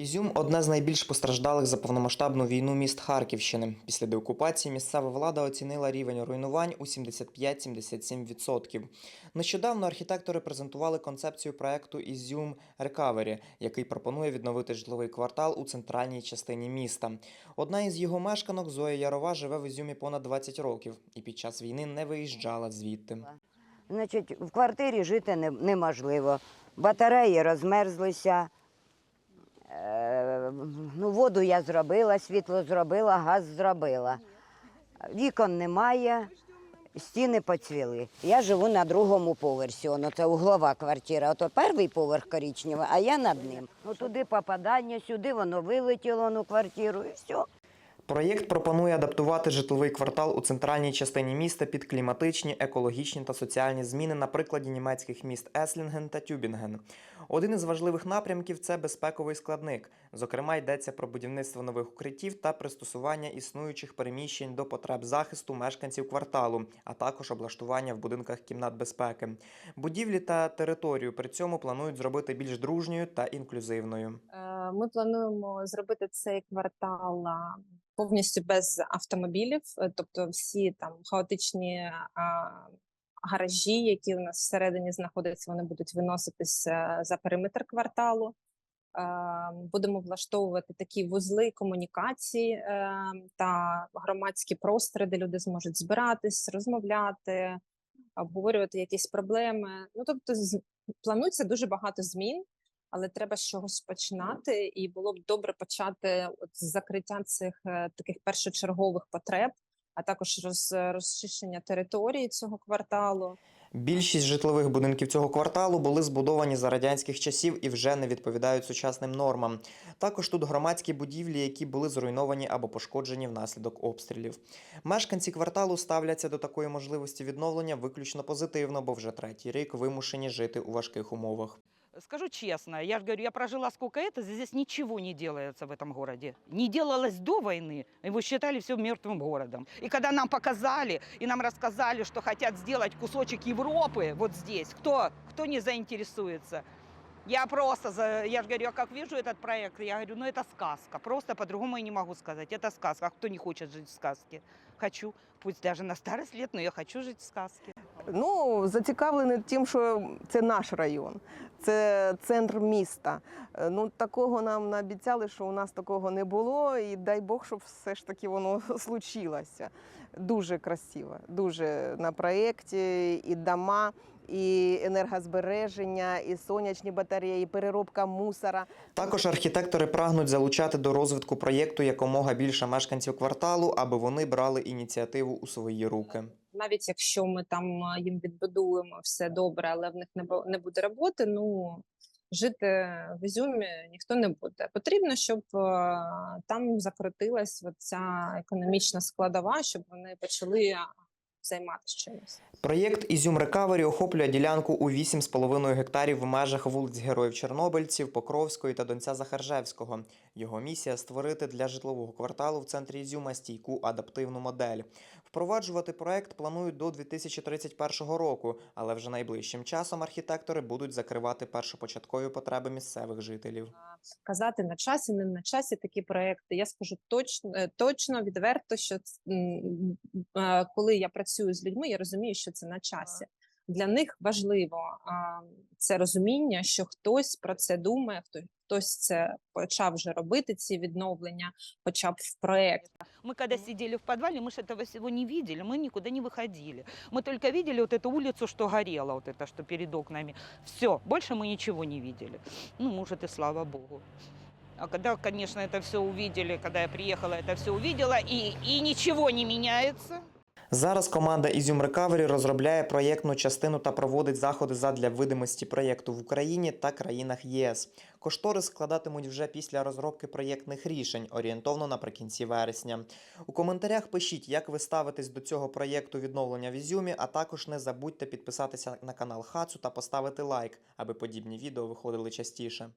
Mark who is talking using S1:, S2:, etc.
S1: Ізюм одне з найбільш постраждалих за повномасштабну війну міст Харківщини. Після деокупації місцева влада оцінила рівень руйнувань у 75-77%. Нещодавно архітектори презентували концепцію проекту Ізюм Рекавері, який пропонує відновити житловий квартал у центральній частині міста. Одна із його мешканок Зоя Ярова живе в Ізюмі понад 20 років і під час війни не виїжджала звідти.
S2: Значить, в квартирі жити неможливо. Батареї розмерзлися. Е, ну, воду я зробила, світло зробила, газ зробила. Вікон немає, стіни поцвіли. Я живу на другому поверсі. Воно це углова квартира. Ото перший поверх коричневий, а я над ним. Ну туди попадання, сюди воно вилетіло ну, квартиру і все.
S1: Проєкт пропонує адаптувати житловий квартал у центральній частині міста під кліматичні, екологічні та соціальні зміни на прикладі німецьких міст Еслінген та Тюбінген. Один із важливих напрямків це безпековий складник. Зокрема, йдеться про будівництво нових укриттів та пристосування існуючих переміщень до потреб захисту мешканців кварталу, а також облаштування в будинках кімнат безпеки. Будівлі та територію при цьому планують зробити більш дружньою та інклюзивною.
S3: Е, Ми плануємо зробити цей квартал повністю без автомобілів, е, тобто всі там хаотичні гаражі, які у нас всередині знаходяться, вони будуть виноситись е, за периметр кварталу. Е, Будемо влаштовувати такі вузли комунікації та громадські простори, де люди зможуть збиратись, розмовляти, обговорювати якісь проблеми. Ну тобто, планується дуже багато змін але треба з чогось починати, і було б добре почати от з закриття цих е, таких першочергових потреб, а також роз, розчищення території цього кварталу.
S1: Більшість житлових будинків цього кварталу були збудовані за радянських часів і вже не відповідають сучасним нормам. Також тут громадські будівлі, які були зруйновані або пошкоджені внаслідок обстрілів. Мешканці кварталу ставляться до такої можливості відновлення виключно позитивно, бо вже третій рік вимушені жити у важких умовах.
S4: Скажу честно, я же говорю, я прожила сколько это, здесь ничего не делается в этом городе. Не делалось до войны, его считали все мертвым городом. И когда нам показали и нам рассказали, что хотят сделать кусочек Европы вот здесь, кто, кто не заинтересуется? Я просто, за- я же говорю, я как вижу этот проект, я говорю, ну это сказка, просто по-другому я не могу сказать, это сказка. А кто не хочет жить в сказке? Хочу, пусть даже на старость лет, но я хочу жить в сказке.
S5: Ну, зацікавлений тим, що це наш район, це центр міста. Е, Ну, такого нам наобіцяли, що у нас такого не було, і дай Бог, щоб все ж таки воно случилося. Дуже красиво, дуже на проєкті, і дома, і енергозбереження, і сонячні батареї, і переробка мусора.
S1: Також архітектори прагнуть залучати до розвитку проєкту якомога більше мешканців кварталу, аби вони брали ініціативу у свої руки.
S3: Навіть якщо ми там їм відбудуємо все добре, але в них не бу- не буде роботи, ну жити в Ізюмі ніхто не буде. Потрібно, щоб е, там закрутилась ця економічна складова, щоб вони почали займатися чимось.
S1: Проєкт Ізюм Рекавері охоплює ділянку у 8,5 гектарів в межах вулиць Героїв Чорнобильців, Покровської та Донця Захаржевського. Його місія створити для житлового кварталу в центрі Ізюма стійку адаптивну модель. Впроваджувати проект планують до 2031 року, але вже найближчим часом архітектори будуть закривати першопочаткові потреби місцевих жителів.
S3: казати на часі, не на часі такі проекти. Я скажу точно, е, точно відверто, що коли я працюю з людьми, я розумію, що це на часі. Для них важливо а, це розуміння, що хтось про це думає, хто хтось це почав вже робити, ці відновлення, хоча б в проект.
S4: Мы когда сидели в подвале, мы же этого всего не видели, мы никуда не выходили. Мы только видели вот эту улицу, что горела, вот это, что перед окнами. Все, больше мы ничего не видели. Ну, может, и слава богу. А когда, конечно, это все увидели, когда я приехала, это все увидела, и, и ничего не меняется.
S1: Зараз команда Ізюм Рекавері розробляє проєктну частину та проводить заходи задля видимості проєкту в Україні та країнах ЄС. Кошторис складатимуть вже після розробки проєктних рішень, орієнтовно наприкінці вересня. У коментарях пишіть, як ви ставитесь до цього проєкту відновлення в Ізюмі, а також не забудьте підписатися на канал Хацу та поставити лайк, аби подібні відео виходили частіше.